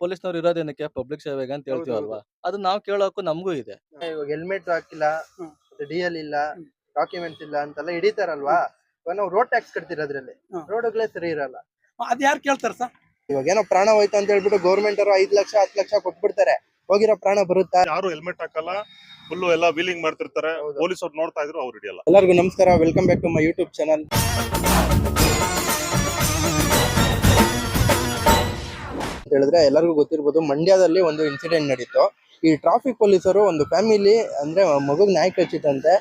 ಪೊಲೀಸ್ನವ್ರು ಇರೋದೇನಕ್ಕೆ ಪಬ್ಲಿಕ್ ಸೇವೆಗೆ ಅಂತ ಹೇಳ್ತೀವಲ್ವಾ? ಅದು ನಾವು ಕೇಳೋಕು ನಮಗೂ ಇದೆ. ಇವಾಗ ಹೆಲ್ಮೆಟ್ ಹಾಕಿಲ್ಲ. ಡಿ ಎಲ್ ಇಲ್ಲ ಡಾಕ್ಯುಮೆಂಟ್ಸ್ ಇಲ್ಲ ಅಂತೆಲ್ಲ ಹಿಡಿತಾರಲ್ವಾ? ಇವಾಗ ನಾವು ರೋಡ್ ಟ್ಯಾಕ್ಸ್ ಕಟ್ತೀರ ಅದ್ರಲ್ಲಿ ರೋಡ್ ರೋಡ್ಗಳೇ ಸರಿ ಇರಲ್ಲ. ಅದ್ ಯಾರು ಕೇಳ್ತಾರ ಸರ್? ಇವಾಗ ಏನೋ ಪ್ರಾಣ ಹೋಯ್ತು ಅಂತ ಹೇಳ್ಬಿಟ್ಟು ಗೌರ್ಮೆಂಟ್ ಅವರು ಐದ್ ಲಕ್ಷ ಹತ್ತು ಲಕ್ಷ ಕೊಟ್ಬಿಡ್ತಾರೆ. ಹೋಗಿರೋ ಪ್ರಾಣ ಬರುತ್ತಾ? ಯಾರು ಹೆಲ್ಮೆಟ್ ಹಾಕಲ್ಲ ಫುಲ್ಲು ಎಲ್ಲ ವೀಲಿಂಗ್ ಮಾಡ್ತಿರ್ತಾರೆ. ಪೊಲೀಸ್ ಅವ್ರು ನೋಡ್ತಾ ಇದ್ರು ಅವ್ರು ಹಿಡಿಯಲ್ಲ. ಎಲ್ಲರಿಗೂ ನಮಸ್ಕಾರ. Welcome back to my YouTube channel ಅಂತ ಹೇಳಿದ್ರೆ ಎಲ್ಲರಿಗೂ ಗೊತ್ತಿರ್ಬೋದು ಮಂಡ್ಯದಲ್ಲಿ ಒಂದು ಇನ್ಸಿಡೆಂಟ್ ನಡೀತು. ಈ ಟ್ರಾಫಿಕ್ ಪೊಲೀಸರು ಒಂದು ಫ್ಯಾಮಿಲಿ ಅಂದ್ರೆ ಮಗುಗ್ ನಾಯಿ ಕಚ್ಚಿತಂತೆ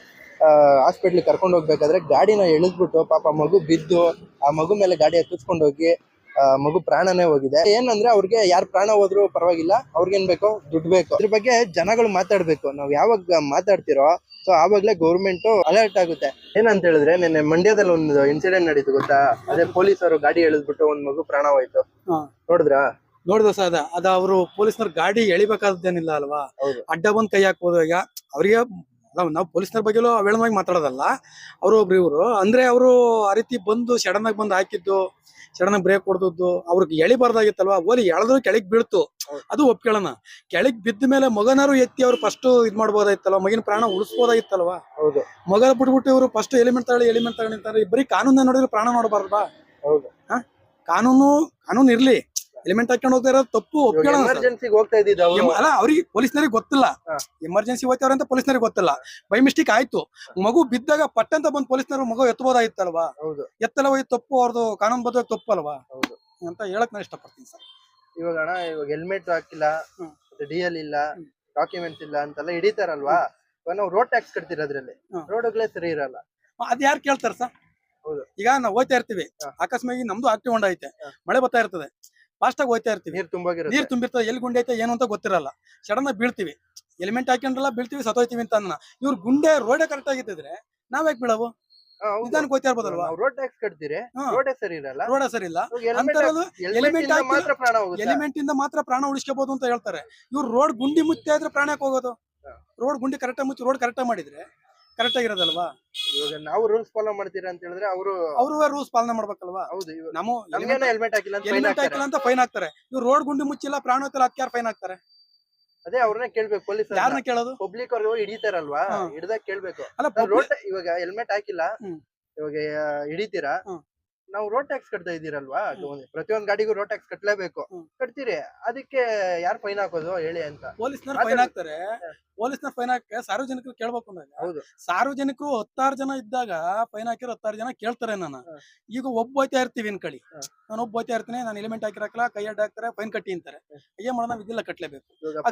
ಹಾಸ್ಪಿಟ್ಲ್ ಕರ್ಕೊಂಡು ಹೋಗ್ಬೇಕಾದ್ರೆ ಗಾಡಿನ ಎಳೆದ್ಬಿಟ್ಟು ಪಾಪ ಮಗು ಬಿದ್ದು ಆ ಮಗು ಮೇಲೆ ಗಾಡಿ ಹತ್ತಿಸ್ಕೊಂಡು ಹೋಗಿ ಆ, ಮಗು ಪ್ರಾಣನೇ ಹೋಗಿದೆ. ಏನಂದ್ರೆ ಅವ್ರಿಗೆ ಯಾರು ಪ್ರಾಣ ಹೋದ್ರು ಪರವಾಗಿಲ್ಲ ಅವ್ರಿಗೇನ್ ಬೇಕು? ದುಡ್ಡು ಬೇಕು. ಅದ್ರ ಬಗ್ಗೆ ಜನಗಳು ಮಾತಾಡ್ಬೇಕು. ನಾವ್ ಯಾವಾಗ ಮಾತಾಡ್ತಿರೋ ಸೊ ಆವಾಗ್ಲೇ ಗೌರ್ಮೆಂಟ್ ಅಲರ್ಟ್ ಆಗುತ್ತೆ. ಏನಂತ ಹೇಳಿದ್ರೆ ನಿನ್ನೆ ಮಂಡ್ಯದಲ್ಲಿ ಒಂದು ಇನ್ಸಿಡೆಂಟ್ ನಡೀತು ಗೊತ್ತಾ? ಅದೇ ಪೊಲೀಸರು ಗಾಡಿ ಎಳೆದ್ಬಿಟ್ಟು ಒಂದ್ ಮಗು ಪ್ರಾಣ ಹೋಯ್ತು. ಹಾ. ನೋಡಿದ್ರಾ ನೋಡಿದ ಸರ್ ಅದ? ಅದ ಅವರು ಪೊಲೀಸ್ನವ್ರ ಗಾಡಿ ಎಳಿಬೇಕಾದ್ದೇನಿಲ್ಲ ಅಲ್ವಾ. ಅಡ್ಡ ಬಂದ್ ಕೈ ಹಾಕ್ಬೋದು. ಈಗ ಅವ್ರಿಗೆ ನಾವು ಪೊಲೀಸ್ನವ್ರ ಬಗ್ಗೆಲೂ ಅವೇಳವಾಗಿ ಮಾತಾಡೋದಲ್ಲ. ಅವರು ಒಬ್ರು ಇವರು. ಅಂದ್ರೆ ಅವರು ಆ ರೀತಿ ಬಂದು ಸಡನ್ ಆಗಿ ಬಂದು ಹಾಕಿದ್ದು ಸಡನ್ ಬ್ರೇಕ್ ಹೊಡೆದದ್ದು ಅವ್ರಿಗೆ ಎಳಿಬಾರ್ದಾಗಿತ್ತಲ್ವಾ? ಓಲಿ ಎಳೆದ್ರು ಕೆಳಗ್ ಬೀಳ್ತು. ಅದು ಒಪ್ಕೊಳ್ಳೋಣ ಕೆಳಗ್ ಬಿದ್ದ ಮೇಲೆ ಮಗನಾರು ಎತ್ತಿ ಅವ್ರು ಫಸ್ಟ್ ಇದ್ ಮಾಡ್ಬೋದಾಗಿತ್ತಲ್ವಾ? ಮಗಿನ ಪ್ರಾಣ ಉಳಿಸ್ಬೋದಾಗಿತ್ತಲ್ವಾ? ಹೌದು. ಮಗ ಬಿಟ್ಬಿಟ್ಟು ಇವರು ಫಸ್ಟ್ ಎಲಿಮೆಂಟ್ ತಗೊಳ್ಳಿ ಎಲಿಮೆಂಟ್ ತಗೊಂಡಿರ್ತಾರೆ ಅಂತಾರೆ. ಬರೀ ಕಾನೂನ ನೋಡಿದ್ರೆ ಪ್ರಾಣ ನೋಡಬಾರ್ದಾ? ಹೌದು. ಕಾನೂನು ಕಾನೂನು ಇರ್ಲಿ. ಎಲಿಮೆಂಟ್ ಹಾಕೊಂಡು ಹೋಗ್ತಾ ಇರೋದು ತಪ್ಪು ಒಪ್ಕೊಳ್ಳೋಣ. ಎಮರ್ಜೆನ್ಸಿಗೆ ಹೋಗ್ತಾ ಇದ್ದಿದ್ದು ಅವ್ರು? ಎಮ್- ಅಲ್ಲ ಅವ್ರಿಗೆ ಪೊಲೀಸ್ನವ್ರಿಗೆ ಗೊತ್ತಿಲ್ಲ. ಎಮರ್ಜೆನ್ಸಿ ಹೋಗ್ತಾವ್ರೆ ಅಂತ ಪೊಲೀಸ್ನವ್ರಿಗೆ ಗೊತ್ತಿಲ್ಲ. ಬೈ ಮಿಸ್ಟೇಕ್ ಆಯ್ತು. ಮಗು ಬಿದ್ದಾಗ ಪಟ್ಟಂತ ಬಂದ್ ಪೊಲೀಸ್ನವ್ರು ಮಗು ಎತ್ತಬಹುದಾಗಿತ್ತಲ್ವಾ ಹೌದು. ಎತ್ತಲ್ಲ ಹೋಗಿ ತಪ್ಪು ಅವ್ರದ್ದು ಕಾನೂನು ಬದ್ಧ ತಪ್ಪು ಅಲ್ವಾ ಹೌದು. ಅಂತ ಹೇಳಕ್ ನಾನು ಇಷ್ಟಪಡ್ತೀನಿ ಸರ್. ಇವಾಗ ಅಣ್ಣ ಇವಾಗ ಹೆಲ್ಮೆಟ್ ಹಾಕಿಲ್ಲ ಹ್ಮ್. ಡಿ ಎಲ್ ಇಲ್ಲ ಡಾಕ್ಯುಮೆಂಟ್ಸ್ ಇಲ್ಲ ಅಂತೆಲ್ಲ ಹಿಡಿತಾರಲ್ವಾ? ಇವಾಗ ನಾವು ರೋಡ್ ಟ್ಯಾಕ್ಸ್ ಕಟ್ತೀರ ಅದ್ರಲ್ಲಿ? ಹ್ಮ್. ರೋಡ್ಗಳೇ ಸರಿ ಇರಲ್ಲ. ಅದ್ ಯಾರು ಕೇಳ್ತಾರ ಸರ್? ಹೌದು. ಈಗ ನಾವು ಹೋಗ್ತಾ ಇರ್ತೀವಿ. ಆಕಸ್ಮಿಕ ಅಕಸ್ಮಾಗಿ ನಮ್ದು ಆಕ್ಟಿವ್ ಹೊಂಡ ಐತೆ ಹಾ. ಮಳೆ ಬರ್ತಾ ಇರ್ತದೆ. ಫಾಸ್ಟ್ ಆಗಿ ಹೋಗ್ತಾ ಇರ್ತೀವಿ. ನೀರ್ ತುಂಬೋಗಿರುತ್ತೆ. ನೀರ್ ತುಂಬಿರ್ತದೆ ಎಲ್ಲಿ ಗುಂಡೆ ಐತೆ ಏನು ಅಂತ ಗೊತ್ತಿರಲ್ಲ. ಸಡನ್ ಆಗಿ ಬೀಳ್ತೀವಿ. ಎಲಿಮೆಂಟ್ ಹಾಕೊಂಡ್ರಲ್ಲ ಬೀಳ್ತೀವಿ ಸತ್ತೋಯ್ತೀವಿ ಅಂತ ಅನ್ನ ಇವ್ರ ಗುಂಡೆ ರೋಡೇ ಕರೆಕ್ಟ್ ಆಗಿದ್ದಿದ್ರೆ ನಾವ್ ಯಾಕೆ ಬೀಳವು ಹಾ, ಹೌದು. ನಿಧಾನಕ್ಕೆ ಹೋಗ್ತಾ ಇರ್ಬೋದಲ್ವಾ? ನಾವು ರೋಡ್ ಟ್ಯಾಕ್ಸ್ ಕಟ್ತೀರಿ. ಹಾ. ರೋಡೇ ಸರಿ ಇರಲ್ಲ. ರೋಡ ಸರಿ ಇಲ್ಲ. ಎಲಿಮೆಂಟ್ ಮಾತ್ರ ಪ್ರಾಣ ಎಲಿಮೆಂಟ್ ಇಂದ ಮಾತ್ರ ಪ್ರಾಣ ಉಳಿಸ್ಕೋಬಹುದು ಅಂತ ಹೇಳ್ತಾರೆ. ಇವ್ರು ರೋಡ್ ಗುಂಡಿ ಮುಚ್ಚಿ ಆದ್ರೆ ಪ್ರಾಣಕ್ಕೆ ಹೋಗೋದು? ರೋಡ್ ಗುಂಡಿ ಕರೆಕ್ಟ್ ಮುಚ್ಚಿ ರೋಡ್ ಕರೆಕ್ಟ್ ಮಾಡಿದ್ರೆ ಕರೆಕ್ಟ್ ಆಗಿರೋದಲ್ವಾ? ಇವಾಗ ನಾವು ರೂಲ್ಸ್ ಫಾಲೋ ಮಾಡ್ತೀರಾ ಅಂತ ಹೇಳಿದ್ರೆ ಅವರು ಅವರು ರೂಲ್ಸ್ ಪಾಲನೆ ಮಾಡ್ಬೇಕಲ್ವಾ? ಹೌದು ಇವಾಗ ನಮ್ಮ ನಮ್ಗೇನೋ ಹೆಲ್ಮೆಟ್ ಹಾಕಿಲ್ಲ ಅಂತ ಹಾಕ್ತಾರೆ ಹಾಕಿಲ್ಲ ಅಂತ ಫೈನ್ ಹಾಕ್ತಾರೆ ಇವ್ರು ರೋಡ್ ಗುಂಡಿ ಮುಚ್ಚಿಲ್ಲ ಪ್ರಾಣ ಹೋಯ್ತಲ್ಲ ಅದಕ್ಕೆ ಯಾರು ಫೈನ್ ಹಾಕ್ತಾರೆ ಅದೇ ಅವ್ರನ್ನ ಕೇಳ್ಬೇಕು ಪೊಲೀಸ್ ಯಾರನ್ನ ಕೇಳೋದು? ಪಬ್ಲಿಕ್ ಅವ್ರಿಗೆ ಹೋಗಿ ಹಿಡಿತಾರಲ್ವಾ? ಹಾ. ಹಿಡ್ದಾಗ ಕೇಳ್ಬೇಕು. ಅಲ್ಲ ರೋಡ್ ಇವಾಗ ಹೆಲ್ಮೆಟ್ ಹಾಕಿಲ್ಲ. ಹ್ಮ್. ಇವಾಗ ಆ, ಹಿಡಿತೀರಾ? ಹ್ಮ್. ನಾವು ರೋಡ್ ಟ್ಯಾಕ್ಸ್ ಕಟ್ತಾ ಇದೀರಲ್ವಾ ಪ್ರತಿಯೊಂದು ಗಾಡಿಗೂ ರೋಡ್ ಟ್ಯಾಕ್ಸ್ ಕಟ್ಲೇಬೇಕು. ಕಟ್ತೀರಿ. ಅದಕ್ಕೆ ಯಾರು ಫೈನ್ ಹಾಕೋದು? ಹೇಳಿ ಅಂತ. ಪೊಲೀಸ್ ಮಾತಾಡು. ಫೈನ್ ಹಾಕ್ತಾರೆ. ಪೊಲೀಸ್ನ ಫೈನ್ ಹಾಕಿ ಸಾರ್ವಜನಿಕರು ಕೇಳ್ಬೇಕು ಹೌದು. ಸಾರ್ವಜನಿಕರು ಹತ್ತಾರು ಜನ ಇದ್ದಾಗ ಫೈನ್ ಹಾಕಿರೋ ಹತ್ತಾರು ಜನ ಕೇಳ್ತಾರೆ ನಾನು ಈಗ ಒಬ್ಬ ಹೋಯ್ತಾ ಇರ್ತೀವಿ ಅನ್ಕಳಿ. ನಾನು ಒಬ್ಬ ಹೋಯ್ತಾ ಇರ್ತೀನಿ ನಾನು ಎಲಿಮೆಂಟ್ ಹಾಕಿರಕಲ್ಲ ಕೈ ಅಡ್ಡ ಹಾಕ್ತಾರೆ ಫೈನ್ ಕಟ್ಟಿ ಅಂತಾರೆ. ಏನ್ ಮಾಡೋಣ ಇದಿಲ್ಲ ಕಟ್ಲೇಬೇಕು.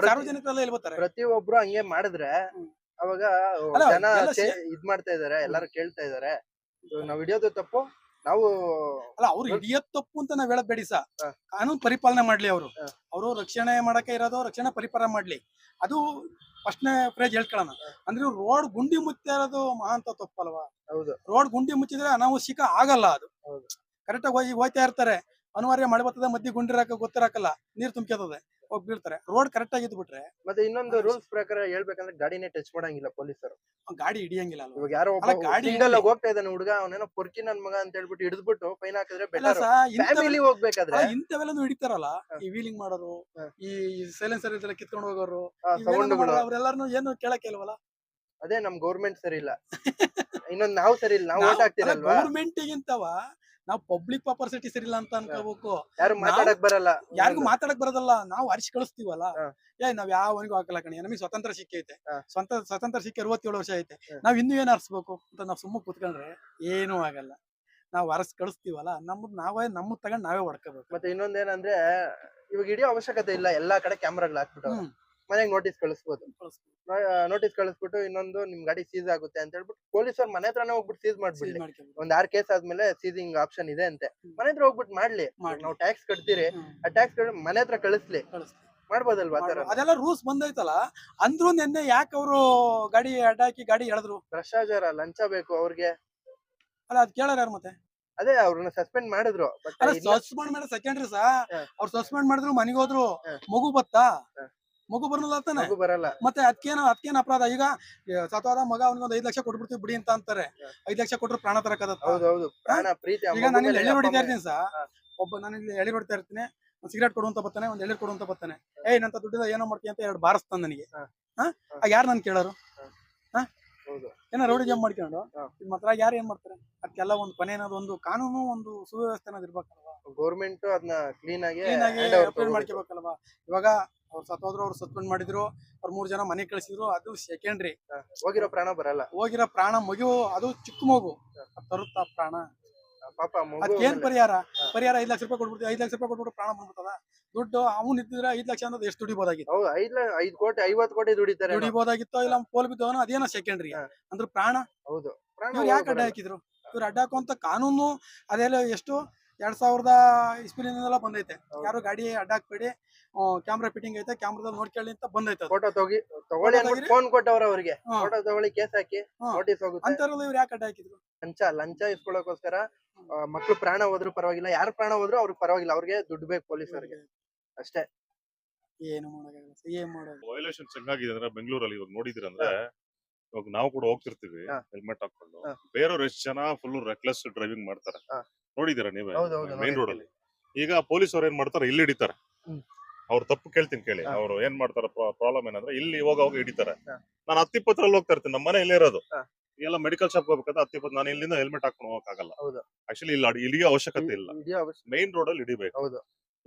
ಸಾರ್ವಜನಿಕರೆಲ್ಲ ಎಲ್ಲಿ ಬರ್ತಾರೆ ಪ್ರತಿಯೊಬ್ರು ಹಂಗೆ ಮಾಡಿದ್ರೆ. ಅವಾಗ ಜನ ಇದ್ ಮಾಡ್ತಾ ಇದಾರೆ ಎಲ್ಲಾರು ಕೇಳ್ತಾ ಇದಾರೆ. ನಾವ್ ಹಿಡಿಯೋದು ತಪ್ಪು. ನಾವು ಅಲ್ಲ ಅವ್ರು ಹಿಡಿಯೋದ್ ತಪ್ಪು ಅಂತ ನಾವ್ ಹೇಳಬೇಡಿ ಬೇಡಿ ಸಾ. ಕಾನೂನು ಪರಿಪಾಲನೆ ಮಾಡ್ಲಿ ಅವರು. ಅವರು ರಕ್ಷಣೆ ಮಾಡಕ್ಕೆ ಇರೋದು ರಕ್ಷಣೆ ಪರಿಪಾಲನೆ ಮಾಡ್ಲಿ. ಅದು ಫಸ್ಟ್ನೇ ಫ್ರೇಜ್ ಹೇಳ್ಕೊಳ್ಳೋಣ. ಅಂದ್ರೆ ರೋಡ್ ಗುಂಡಿ ಮುಚ್ಚಿ ಇರೋದು ಮಹಾಂತ ತಪ್ಪಲ್ವಾ? ಹೌದು. ರೋಡ್ ಗುಂಡಿ ಮುಚ್ಚಿದ್ರೆ ಅನಾವಶ್ಯಕ ಆಗಲ್ಲ ಅದು. ಹೌದು. ಕರೆಕ್ಟ್ ಆಗಿ ಹೋಗಿ ಹೋಯ್ತಾ ಇರ್ತಾರೆ. ಅನಿವಾರ್ಯ ಮಳೆ ಬರ್ತದೆ ಮಧ್ಯೆ ಗುಂಡಿರಾಕ ಗೊತ್ತಿರಾಕಲ್ಲ ನೀರ್ ತುಂಬ್ಕೊತದೆ ಹೋಗಿ ಬೀಳ್ತಾರೆ ರೋಡ್ ಕರೆಕ್ಟ್ ಆಗಿದ್ದು ಬಿಟ್ರೆ ಮತ್ತೆ ಇನ್ನೊಂದು ರೂಲ್ಸ್ ಪ್ರಕಾರ ಹೇಳ್ಬೇಕಂದ್ರೆ ಗಾಡಿನೇ ಟಚ್ ಮಾಡಂಗಿಲ್ಲ ಪೊಲೀಸರು. ಗಾಡಿ ಹಿಡಿಯಂಗಿಲ್ಲ ಅಲ್ವಾ? ಇವಾಗ ಯಾರೋ ಒಬ್ಬ ಅಲ್ಲ, ಗಾಡಿ ಸಿಂಗಲ್ ಹೋಗ್ತಾ ಇದ್ದಾನೆ ಹುಡುಗ ಅವನೇನೋ ಪೊರ್ಕಿ ನನ್ ಮಗ ಅಂತ ಹೇಳ್ಬಿಟ್ಟು ಹಿಡಿದ್ಬಿಟ್ಟು ಫೈನ್ ಹಾಕಿದ್ರೆ ಅಲ್ಲ ಬೆಟರ್ ಸಾ ಇಂಥವೆಲ್ಲ- ಫ್ಯಾಮಿಲಿ ಹೋಗ್ಬೇಕಾದ್ರೆ ಅಲ್ಲ, ಇಂಥವೆಲ್ಲನೂ ಹಿಡಿತಾರಲ್ಲ? ಹ. ಈ ವೀಲಿಂಗ್ ಮಾಡೋರು ಹ. ಈ ಸೈಲೆನ್ಸರ್ ಇದೆಲ್ಲ ಕಿತ್ಕೊಂಡು ಹೋಗೋರು ಸೌಂಡ್ಗಳು. ಅವ್ರೆಲ್ಲಾರು ಏನು ಕೇಳಕ್ಕೆ ಇಲ್ವಲ್ಲ? ಅದೇ ನಮ್ ಗೌರ್ಮೆಂಟ್ ಸರಿ ಇಲ್ಲ. ಇನ್ನೊಂದ್ ನಾವು ಸರಿ ಇಲ್ಲ ನಾವು ಓಟ್ ಹಾಕ್ತಿರಲ್ವಾ? ಗೌರ್ಮೆಂಟ್ ಗಿಂತವ ನಾವು ಪಬ್ಲಿಕ್ ಪಾಪರ್ಸಿಟಿ ಸರಿ ಇಲ್ಲ ಅಂತ ಅನ್ಕೋಬೇಕು. ಯಾರು ಮಾತಾಡಕ್ ಬರಲ್ಲ. ಯಾರಿಗೂ ಮಾತಾಡಕ್ ಬರೋದಲ್ಲ ನಾವು ಅರಿಸಿ ಕಳಿಸ್ತೀವಲ್ಲ. ಏ ನಾವ್ ಯಾವನಿಗೂ ಹಾಕಲ್ಲ ಕಣಿ ನಮಗೆ ಸ್ವತಂತ್ರ ಸಿಕ್ಕೈತೆ ಐತೆ. ಸ್ವಂತ ಸ್ವತಂತ್ರ ಸಿಕ್ಕಿ ಅರವತ್ತೇಳು ವರ್ಷ ಐತೆ. ನಾವ್ ಇನ್ನೂ ಏನ್ ಅರ್ಸ್ಬೇಕು ಅಂತ ನಾವ್ ಸುಮ್ಮ ಕುತ್ಕೊಂಡ್ರೆ ಏನೂ ಆಗಲ್ಲ. ನಾವ್ ಅರಸ್ ಕಳಿಸ್ತೀವಲ್ಲ ನಮ್ಮದ್ ನಾವೇ ನಮ್ಮ ತಗೊಂಡ್ ನಾವೇ ಹೊಡ್ಕೋಬೇಕು. ಮತ್ತೆ ಇನ್ನೊಂದೇನಂದ್ರೆ ಇವಾಗ ಇಡೀ ಅವಶ್ಯಕತೆ ಇಲ್ಲ ಎಲ್ಲಾ ಕಡೆ ಕ್ಯಾಮ್ರಾಗಳು ಹಾಕ್ಬಿಟ್ಟು. ಮನೆಗ್ ನೋಟಿಸ್ ಕಳಿಸ್ಬೋದು ನೋಟಿಸ್ ಕಳಿಸ್ಬಿಟ್ಟು ಇನ್ನೊಂದು ನಿಮ್ ಗಾಡಿ ಸೀಸ್ ಆಗುತ್ತೆ ಅಂತ ಹೇಳ್ಬಿಟ್ಟು ಪೊಲೀಸರು ಮನೆ ಹತ್ರನೇ ಹೋಗ್ಬಿಟ್ಟು ಸೀಸ್ ಮಾಡ್ಬಿಡ್ಲಿ. ಒಂದ್ ಆರ್ ಕೇಸ್ ಆದ್ಮೇಲೆ ಸೀಸಿಂಗ್ ಆಪ್ಷನ್ ಇದೆ ಅಂತೆ. ಮನೆ ಹತ್ರ ಹೋಗ್ಬಿಟ್ಟು ಮಾಡ್ಲಿ. ನಾವು ಟ್ಯಾಕ್ಸ್ ಕಟ್ತೀರಿ. ಆ ಟ್ಯಾಕ್ಸ್ ಮನೆ ಹತ್ರ ಕಳಿಸ್ಲಿ. ಮಾಡ್ಬೋದಲ್ವಾ. ಅದೆಲ್ಲ ರೂಲ್ಸ್ ಬಂದೈತಲ್ಲ ಅಂದ್ರು ನಿನ್ನೆ ಯಾಕೆ ಅವರು ಗಾಡಿ ಅಡ್ಡಾಕಿ ಗಾಡಿ ಹೇಳಿದ್ರು ಭ್ರಷ್ಟಾಚಾರ ಲಂಚ ಬೇಕು ಅವ್ರಿಗೆ ಅಲ್ಲ ಅದ್ ಕೇಳಾರ ಯಾರು ಮತ್ತೆ ಅದೇ ಅವ್ರನ್ನ ಸಸ್ಪೆಂಡ್ ಮಾಡಿದ್ರು ಸಸ್ಪೆಂಡ್ ಮಾಡಿದ್ರೆ ಸೆಕೆಂಡ್ರಿ ಸಾ. ಅವ್ರು ಸಸ್ಪೆಂಡ್ ಮಾಡಿದ್ರು ಮನೆಗೆ ಹೋದ್ರು ಮಗು ಬತ್ತಾ. ಮಗು ಬರಲ್ಲ ತಾನೆ ಮಗು ಬರಲ್ಲ. ಮತ್ತೆ ಅದಕ್ಕೇನು ಅದಕ್ಕೇನು ಅಪರಾಧ? ಈಗ ಸತ್ವಾದ ಮಗ ಅವ್ನಿಗೆ ಒಂದ್ ಐದ್ ಲಕ್ಷ ಕೊಟ್ಬಿಡ್ತೀವಿ ಬಿಡಿ ಅಂತ ಅಂತಾರೆ. ಐದ್ ಲಕ್ಷ ಕೊಟ್ರು ಪ್ರಾಣ ತರಕದ ಹೌದು ಹೌದು ಪ್ರಾಣ ಪ್ರೀತಿ ಈಗ ನಾನು ಇಲ್ಲಿ ಮೇಲೆ ಎಳಿ ಹೊಡಿತಾ ಇರ್ತೀನಿ ಸಾ. ಒಬ್ಬ ನಾನು ಇಲ್ಲಿ ಎಳ್ಳಿ ಹೊಡಿತಾ ಇರ್ತೀನಿ ಒಂದ್ ಸಿಗರೇಟ್ ಕೊಡುವಂತ ಬರ್ತಾನೆ ಒಂದ್ ಎಳ್ಳಿ ಕೊಡುವಂತ ಬರ್ತಾನೆ. ಏಯ್ ನಂತ ದುಡ್ಡಿಂದ ಏನೋ ಮಾಡ್ತೀನಿ ಅಂತ ಎರಡು ಬಾರಿಸ್ತಾನ ನನಗೆ. ಹಾ. ಯಾರು ನನ್ ಕೇಳೋರು? ಹಾ. ಹೌದು. ಏನೋ ರೌಡಿ ಜಂಪ್ ಮಾಡ್ಕೊಂಡು ಮಾತ್ರ ಯಾರು ಏನ್ ಮಾಡ್ತಾರೆ? ಅದಕ್ಕೆಲ್ಲ ಒಂದು ಕೊನೆ ಅನ್ನೋದು ಒಂದು ಕಾನೂನು ಒಂದು ಸುವ್ಯವಸ್ಥೆ ಅನ್ನೋದು ಇರ್ಬೇಕಲ್ವಾ? ಗೌರ್ಮೆಂಟ್ ಅದನ್ನ ಕ್ಲೀನ್ ಆಗಿ ಕ್ಲೀನ್ ಆಗಿ. ಮಾಡ್ಕೋಬೇಕಲ್ವಾ? ಇವಾಗ ಅವ್ರು ಸತ್ತೋದ್ರು ಅವ್ರು ಸಸ್ಪೆಂಡ್ ಮಾಡಿದ್ರು ಅವ್ರ ಮೂರ್ ಜನ ಮನೆ ಕಳಿಸಿದ್ರು ಅದು ಸೆಕೆಂಡ್ರಿ ಹೋಗಿರೋ ಪ್ರಾಣ ಬರಲ್ಲ. ಹೋಗಿರೋ ಪ್ರಾಣ ಮಗು ಅದು ಚಿಕ್ಕ ಮಗು. ತರುತ್ತ ಪ್ರಾಣ. ಪಾಪ ಅದಕ್ಕೇನ್ ಪರಿಹಾರ? ಪರಿಹಾರ ಐದ್ ಲಕ್ಷ ರೂಪಾಯಿ ಕೊಟ್ಬಿಡ್ತೀವಿ ಐದ್ ಲಕ್ಷ ರೂಪಾಯಿ ಕೊಟ್ಬಿಟ್ಟು ಪ್ರಾಣ ಬಂದ್ಬಿಡ್ತದ? ದುಡ್ಡು ಅವ್ನು ಇದ್ದಿದ್ರೆ ಐದ್ ಲಕ್ಷ ಅನ್ನೋದು ಎಷ್ಟು ದುಡಿಬೋದಾಗಿತ್ತು? ಹೌದು ಐದ್ ಐದ್ ಕೋಟಿ ಐವತ್ ಕೋಟಿ ದುಡಿತಾರೆ ದುಡಿಬೋದಾಗಿತ್ತೋ ಇಲ್ಲ ಪೋಲ್ ಬಿದ್ದವನೋ ಅದೇನೋ ಸೆಕೆಂಡ್ರಿ. ಅಂದ್ರೆ ಪ್ರಾಣ. ಹೌದು ಯಾಕೆ ಅಡ್ಡ ಹಾಕಿದ್ರು? ಇವ್ರು ಅಡ್ಡ ಹಾಕುವಂತ ಕಾನೂನು ಅದೆಲ್ಲ ಎಷ್ಟು? ಎರಡ್ ಸಾವಿರದ ಇಸ್ಪಿಲಿಂದೆಲ್ಲ ಬಂದೈತೆ. ಯಾರು ಗಾಡಿ ಅಡ್ಡಾಕ್ಬೇಡಿ ಕ್ಯಾಮ್ರಾ ಫಿಟ್ಟಿಂಗ್ ಐತೆ ಕ್ಯಾಮ್ರಾದಲ್ಲಿ ನೋಡ್ಕೊಳ್ಳಿ ಅಂತ ಬಂದೈತೆ ಫೋಟೋ ತೋಗಿ ತಗೊಳ್ಳಿ ಅನ್ಬಿಟ್ಟು ಫೋನ್ ಕೊಟ್ಟವ್ರ ಅವರಿಗೆ. ಫೋಟೋ ತಗೊಳ್ಳಿ ಕೇಸ್ ಹಾಕಿ ನೋಟಿಸ್ ಹೋಗುತ್ತೆ. ಅಂತವ್ರೆಲ್ಲ ಇವ್ರು ಯಾಕೆ ಅಡ್ಡ ಹಾಕಿದ್ರು? ಲಂಚ ಲಂಚ ಇಸ್ಕೊಳ್ಳೋಕೋಸ್ಕರ ಮಕ್ಳು ಪ್ರಾಣ ಹೋದ್ರು ಪರವಾಗಿಲ್ಲ. ಯಾರು ಪ್ರಾಣ ಹೋದ್ರು ಅವ್ರಿಗೆ ಪರವಾಗಿಲ್ಲ. ಅವ್ರಿಗೆ ದುಡ್ಡು ಬೇಕು ಪೊಲೀಸ್ ಅವ್ರಿಗೆ. ಅಷ್ಟೇ. ಏನು ಮಾಡೋದು ಏನ್ ಮಾಡೋದು? ವೈಲೇಷನ್ಸ್ ಹೆಂಗಾಗಿದೆ ಅಂದ್ರೆ ಬೆಂಗಳೂರಲ್ಲಿ ಇವಾಗ ನೋಡಿದ್ರಂದ್ರೆ ಇವಾಗ ನಾವು ಕೂಡ ಹೋಗ್ತಿರ್ತೀವಿ ಹೆಲ್ಮೆಟ್ ಹಾಕೊಂಡು. ಬೇರೆಯವ್ರು ಎಷ್ಟು ಜನ ಫುಲ್ ರೆಕ್ಲೆಸ್ ಡ್ರೈವಿಂಗ್ ಮಾಡ್ತಾರೆ. ನೋಡಿದೀರಾ ನೀವೇ? ಹೌದು, ಹೌದು, ಮೇನ್ ರೋಡ್ ಅಲ್ಲಿ. ಈಗ ಪೊಲೀಸ್ ಅವ್ರು ಏನ್ ಮಾಡ್ತಾರೆ? ಇಲ್ಲಿ ಹಿಡಿತಾರೆ. ಅವ್ರು ತಪ್ಪು ಕೇಳ್ತೀನಿ ಕೇಳಿ. ಅವ್ರು ಏನ್ ಮಾಡ್ತಾರೆ? ಪ್ರಾಬ್ಲಮ್ ಏನಂದ್ರೆ ಇಲ್ಲಿ ಹೋಗ ಹೋಗಿ ಹಿಡಿತಾರೆ. ನಾನು ಹತ್ತಿಪ್ಪತ್ತರಲ್ಲಿ ಹೋಗ್ತಾ ಇರ್ತೀನಿ. ನಮ್ಮ ಮನೆ ಇಲ್ಲೇ ಇರೋದು. ಎಲ್ಲ ಮೆಡಿಕಲ್ ಶಾಪ್ ಹೋಗ್ಬೇಕಾದ್ರೆ ಹತ್ತಿಪ್ಪತ್ತು ನಾನು ಇಲ್ಲಿಂದ ಹೆಲ್ಮೆಟ್ ಹಾಕೊಂಡು ಹೋಗಕ್ಕಾಗಲ್ಲ. ಹೌದು. ಆಕ್ಚುಲಿ ಇಲ್ಲಿ ಇಲ್ಲಿಗೆ ಅವಶ್ಯಕತೆ ಇಲ್ಲ ಮೈನ್ ರೋಡ್ ಅಲ್ಲಿ ಹಿಡಿಬೇಕು.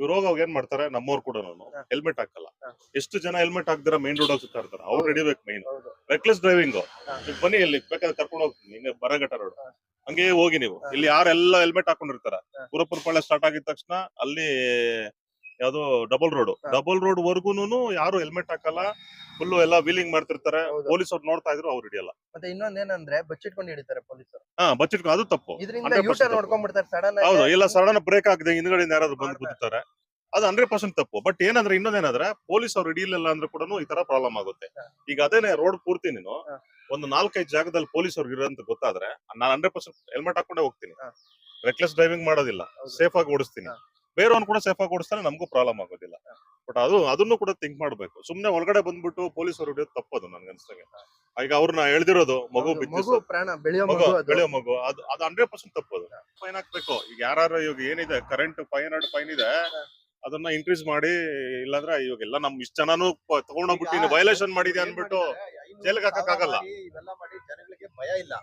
ಇವ್ರು ಹೋಗೋವಾಗ ಏನ್ ಮಾಡ್ತಾರೆ? ನಮ್ಮವ್ರು ಕೂಡ ನಾನು ಹೆಲ್ಮೆಟ್ ಹಾಕಲ್ಲ. ಎಷ್ಟು ಜನ ಹೆಲ್ಮೆಟ್ ಹಾಕ್ದಿರ ಮೇನ್ ರೋಡ್ ಸುತ್ತಾ ಇರ್ತಾರೆ. ಅವ್ರು ನಡಿಬೇಕು ಮೈನ್ ರೆಕ್ಲೆಸ್ ಡ್ರೈವಿಂಗ್. ಬನ್ನಿ ಇಲ್ಲಿ ಬೇಕಾದ್ರೆ ಕರ್ಕೊಂಡು ಹೋಗ್ತೀನಿ. ಹಿಂಗೆ ಬರಗಟ್ಟ ರೋಡ್. ಹಂಗೆ ಹೋಗಿ ನೀವು. ಇಲ್ಲಿ ಯಾರೆಲ್ಲ ಹೆಲ್ಮೆಟ್ ಹಾಕೊಂಡಿರ್ತಾರ. ಪುರಪುರ ಗುರುಪುರ ಪಾಳ್ಯ ಸ್ಟಾರ್ಟ್ ಆಗಿದ ತಕ್ಷಣ ಅಲ್ಲಿ ಯಾವ್ದು ಡಬಲ್ ರೋಡ್ ಡಬಲ್ ರೋಡ್ ವರ್ಗುನು ಯಾರು ಹೆಲ್ಮೆಟ್ ಹಾಕಲ್ಲ ಫುಲ್ ಎಲ್ಲ ವೀಲಿಂಗ್ ಮಾಡ್ತಿರ್ತಾರೆ. ಹೌದು. ಪೊಲೀಸ್ ಅವ್ರು ನೋಡ್ತಾ ಇದ್ರು ಅವ್ರು ಹಿಡಿಯಲ್ಲ. ಮತ್ತೆ ಇನ್ನೊಂದೇನಂದ್ರೆ ಬಚ್ಚಿಟ್ಕೊಂಡು ಹಿಡಿತಾರೆ ಪೊಲೀಸರು. ಹಾ ಬಚ್ಚಿಟ್ಕೊಂಡು ಅದು ತಪ್ಪು. ಇದರಿಂದ 100% ಯೂಟರ್ ನೋಡ್ಕೊಂಡ್ಬಿಡ್ತಾರೆ ಸಡನ್ ಹೌದು ಇಲ್ಲ ಸಡನ್ ಬ್ರೇಕ್ ಆಗದೆ ಹಿಂದ್ಗಡೆ ಯಾರಾದ್ರು ಬಂದು ಮಾಡ್ತಾರೆ. ಕೂತಾರೆ ಅದು ಹಂಡ್ರೆಡ್ ಪರ್ಸೆಂಟ್ ತಪ್ಪು. ಬಟ್ ಏನಂದ್ರೆ ಇನ್ನೊಂದೇನಂದ್ರೆ ಪೊಲೀಸ್ ಅವ್ರು ಹಿಡಿಯಲಿಲ್ಲ ಅಂದ್ರೆ ಕೂಡ ಈ ತರ ಪ್ರಾಬ್ಲಮ್ ಆಗುತ್ತೆ. ಹಾ. ಈಗ ಅದೇನೆ ರೋಡ್ ಪೂರ್ತಿ ನೀನು ಹಾ. ಒಂದು ನಾಲ್ಕೈದು ಜಾಗದಲ್ಲಿ ಪೊಲೀಸ್ ಅವ್ರಿಗೆ ಇರೋಂತ ಗೊತ್ತಾದ್ರೆ ನಾನು ಹಂಡ್ರೆಡ್ ಪರ್ಸೆಂಟ್ ಹೆಲ್ಮೆಟ್ ಹಾಕೊಂಡೇ ಹೋಗ್ತೀನಿ. ಹಾ. ರೆಕ್ಲೆಸ್ ಡ್ರೈವಿಂಗ್ ಮಾಡೋದಿಲ್ಲ. ಹೌದು. ಸೇಫ್ ಆಗಿ ಓಡಿಸ್ತೀನಿ. ಹಾ. ಬೇರೆಯವ್ನು ಕೂಡ ಸೇಫ್ ಆಗಿ ಓಡಿಸ್ತಾನೆ ನಮಗೂ ಪ್ರಾಬ್ಲಮ್ ಆಗೋದಿಲ್ಲ. ಬಟ್ ಅದು ಅದನ್ನು ಕೂಡ ಥಿಂಕ್ ಮಾಡ್ಬೇಕು. ಸುಮ್ನೆ ಒಳಗಡೆ ಬಂದ್ಬಿಟ್ಟು ಪೊಲೀಸ್ ಅವ್ರು ಹಿಡಿಯೋದು ತಪ್ಪದು ನನ್ಗೆ ಅನ್ಸ್ತಂಗೆ. ಈಗ ಅವ್ರನ್ನ ಎಳ್ದಿರೋದು ಮಗು ಬಿದ್ದು ಪ್ರಾಣ ಬೆಳೆಯೋ ಮಗು ಬೆಳೆಯೋ ಮಗು. ಅದು ಅದು ಹಂಡ್ರೆಡ್ ಪರ್ಸೆಂಟ್ ತಪ್ಪದು ಫೈನ್ ಹಾಕ್ಬೇಕು ಈಗ ಯಾರು ಇವಾಗ ಏನಿದೆ ಕರೆಂಟ್ ಫೈವ್ ಹಂಡ್ರೆಡ್ ಫೈನ್ ಇದೆ ಅದನ್ನ ಇನ್ಕ್ರೀಸ್ ಮಾಡಿ ಇಲ್ಲಾಂದ್ರೆ ಇವಾಗ ಎಲ್ಲ ನಮ್ ಇಷ್ಟ ಜನನು ತಗೊಂಡೋಗ್ಬಿಟ್ಟು ವೈಲೇಷನ್ ಮಾಡಿದೆ ಅನ್ಬಿಟ್ಟು ಜೈಲಿಗೆ ಹಾಕಕ್ಕಾಗಲ್ಲ. ಜನಗಳಿಗೆ ಭಯ ಇಲ್ಲ.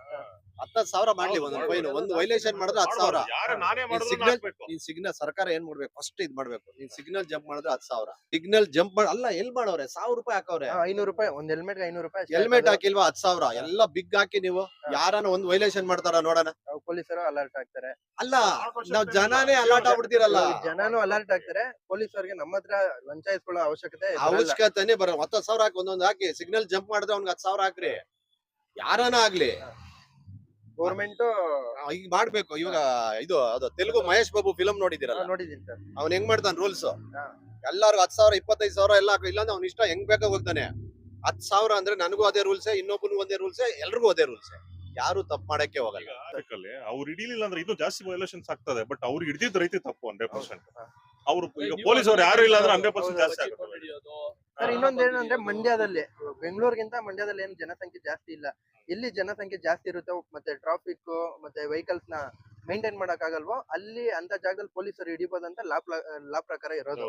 ಹತ್ತತ್ತು ಸಾವಿರ ಮಾಡ್ಲಿ ಒಂದು ಒಂದೊಂದು ಫೈನ್ ಒಂದು ವೈಲೇಷನ್ ಮಾಡಿದ್ರೆ ಹತ್ತು ಸಾವಿರ. ಯಾರು ನಾನೇ ಮಾಡಿದ್ರು ಸಿಗ್ನಲ್ ನೀನ್ ಸಿಗ್ನಲ್ ಸರ್ಕಾರ ಏನ್ ಮಾಡ್ಬೇಕು? ಫಸ್ಟ್ ಇದ್ ಮಾಡ್ಬೇಕು. ನೀನ್ ಸಿಗ್ನಲ್ ಜಂಪ್ ಮಾಡಿದ್ರೆ ಹತ್ತು ಸಾವಿರ. ಸಿಗ್ನಲ್ ಜಂಪ್ ಮಾಡಿ ಅಲ್ಲ ಎಲ್ ಮಾಡವ್ರೆ? ಸಾವಿರ ರೂಪಾಯಿ ಹಾಕವ್ರೆ. ಐನೂರು ರೂಪಾಯಿ ಒಂದ್ ಹೆಲ್ಮೆಟ್ ಐನೂರು ರೂಪಾಯಿ ಹೆಲ್ಮೆಟ್ ಹಾಕಿಲ್ವಾ? ಹತ್ತು ಸಾವಿರ. ಎಲ್ಲ ಬಿಗ್ ಹಾಕಿ ನೀವು. ಯಾರನ್ನ ಒಂದ್ ವೈಲೇಷನ್ ಮಾಡ್ತಾರ ನೋಡೋಣ. ಪೊಲೀಸರು ಅಲರ್ಟ್ ಆಗ್ತಾರೆ ಅಲ್ಲ ನಾವ್ ಜನಾನೇ ಅಲರ್ಟ್ ಆಗ್ಬಿಡ್ತೀರಲ್ಲ. ಜನಾನು ಅಲರ್ಟ್ ಆಗ್ತಾರೆ ಪೊಲೀಸರಿಗೆ ನಮ್ಮ ಹತ್ರ ಲಂಚ ಇಸ್ಕೊಳ್ಳೋ ಅವಶ್ಯಕತೆ ಅವಶ್ಯಕತೆನೇ ಬರೋ ಬರ ಹತ್ತು ಸಾವಿರ ಹಾಕಿ ಒಂದೊಂದು ಹಾಕಿ. ಸಿಗ್ನಲ್ ಜಂಪ್ ಮಾಡಿದ್ರೆ ಅವ್ನಿಗೆ ಹತ್ತು ಸಾವಿರ ಹಾಕ್ರಿ. ಯಾರನ ಆಗ್ಲಿ. ಗೌರ್ಮೆಂಟ್ ಈಗ ಮಾಡ್ಬೇಕು. ಇವಾಗ ಇದು ಅದು ತೆಲುಗು ಮಹೇಶ್ ಬಾಬು ಫಿಲಂ ನೋಡಿದಿರಲ್ಲ ನೋಡಿದೀನಿ ಸರ್. ಅವ್ನ್ ಹೆಂಗ್ ಮಾಡ್ತಾನೆ ರೂಲ್ಸ್ ಎಲ್ಲಾರು ಎಲ್ಲಾರ್ಗು ಹತ್ ಸಾವಿರ ಇಪ್ಪತ್ತೈದು ಸಾವಿರ ಎಲ್ಲ ಇಲ್ಲಾಂದ್ರೆ ಅವ್ನ ಇಷ್ಟ ಹೆಂಗ್ ಬೇಕಾಗ ಹೋಗ್ತಾನೆ. ಹತ್ ಸಾವಿರ ಅಂದ್ರೆ ನನಗೂ ಅದೇ ರೂಲ್ಸ್ ಇನ್ನೊಬ್ಬನಿಗೂ ಒಂದೇ ರೂಲ್ಸ್ ಎಲ್ರಿಗೂ ಅದೇ ರೂಲ್ಸ್ ಯಾರು ತಪ್ಪು ಮಾಡಕ್ಕೆ ಹೋಗಲ್ಲ. ಅವ್ರು ಹಿಡಿಲಿಲ್ಲ ಅಂದ್ರೆ ಇನ್ನೂ ಜಾಸ್ತಿ ವೈಲೇಷನ್ಸ್ ಆಗ್ತದೆ. ಬಟ್ ಅವ್ರು ಹಿಡಿದಿದ್ದು ರೈತ ತಪ್ಪು ಹಂಡ್ರೆಡ್ ಪರ್ಸೆಂಟ್. ಅವ್ರು ಈಗ ಪೊಲೀಸ್ ಅವ್ರು ಯಾರು ಇಲ್ಲ ಅಂದ್ರೆ ಹಂಡ್ರೆಡ್ ಪರ್ಸೆಂಟ್ ಜಾಸ್ತಿ ಆಗುತ್ತೆ. ಸರ್ ಇನ್ನೊಂದೇನಂದ್ರೆ ಮಂಡ್ಯದಲ್ಲಿ ಬೆಂಗಳೂರಿಗಿಂತ ಮಂಡ್ಯದಲ್ಲಿ ಏನು ಜನಸಂಖ್ಯೆ ಜಾಸ್ತಿ ಇಲ್ಲ. ಎಲ್ಲಿ ಜನಸಂಖ್ಯೆ ಜಾಸ್ತಿ ಇರುತ್ತೋ ಮತ್ತೆ ಟ್ರಾಫಿಕ್ ಮತ್ತೆ ವೆಹಿಕಲ್ಸ್ನ ಮೇಂಟೈನ್ ಮಾಡಕ್ ಆಗಲ್ವೋ ಅಲ್ಲಿ ಅಂತ ಜಾಗದಲ್ಲಿ ಪೊಲೀಸರು ಹಿಡಿಬೋದಂತ ಲಾ ಲಾ ಪ್ರಕಾರ ಇರೋದು.